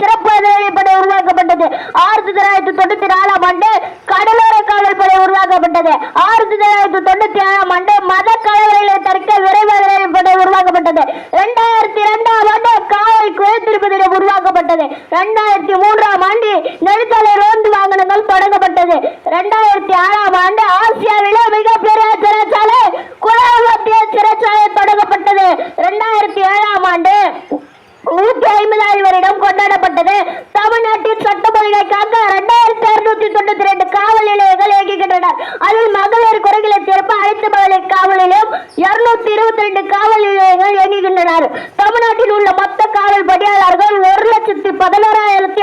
சிறப்பு படை உருவாக்கப்பட்டது. ஆயிரத்தி தொள்ளாயிரத்தி தொண்ணூத்தி நாலாம் ஆண்டு கடலோர காவல்படை உருவாக்கப்பட்டது. ஆயிரத்தி தொள்ளாயிரத்தி தொண்ணூத்தி ஏழாம் ஆண்டு மத கலவரங்களை தடுக்க விரைவு படை உருவாக்கப்பட்டது. இரண்டாயிரத்தி இரண்டாம் ஆண்டு காவல் குறைத்திருப்பு உருவாக்கப்பட்டது. இரண்டாயிரத்தி மூன்றாம் ஆண்டு நெடுஞ்சாலை ரோந்து வாகனங்கள் தொடங்கப்பட்டது இரண்டாயிரத்தி ஆறாம் ஆண்டு ஆசியா கொண்டாடப்பட்டது தமிழ்நாட்டின் சட்டமொழிகளை காக்க இரண்டாயிரத்தி அறுநூத்தி தொண்ணூத்தி ரெண்டு காவல் நிலையங்கள் இயங்குகின்றன. அதில் மகளிர் குறைகளை தீர்ப்பு அனைத்து மகளிர் காவல் நிலையம் இருநூத்தி இருபத்தி ரெண்டு காவல் நிலையங்கள் இயங்குகின்றனர் தமிழ்நாட்டில் உள்ள மொத்த காவல் பணியாளர்கள் ஒரு லட்சத்தி பதினோராயிரத்தி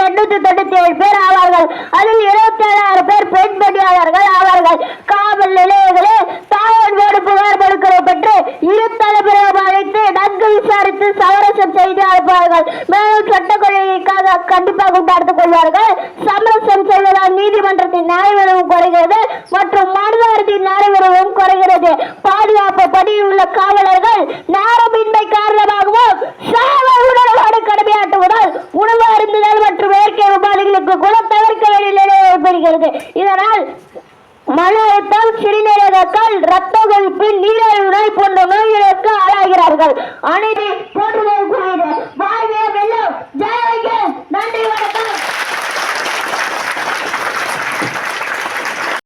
செய்து அனுப்புவார்கள் மேலும் சட்ட கொள்கைக்காக கண்டிப்பாக கொண்டாடுத்துக் கொள்வார்கள். சமரசம் செய்வதால் நீதிமன்றத்தின் நிறைவேறவும் குறைகிறது மற்றும் மனிதாரத்தின் நிறைவேறவும் குறைகிறது. பாதுகாப்பு பணியில் உள்ள காவலர்கள் நேரமின்மை காரணமாகவும் சேவை உணர்வாடு கடமையாற்றுவதால் உணவு அருந்துதல் மற்றும் இயற்கை உபாதைகளுக்கு கூட தவிர்க்க வேண்டிய நிலை ஏற்படுகிறது. இதனால் மன அழுத்தம் சிறுநீரகங்கள் ரத்த கொழுப்பு நீரழிவு நோய் போன்ற நோய்களை இருக்கிறார்கள் அநீதி போற்றுதல்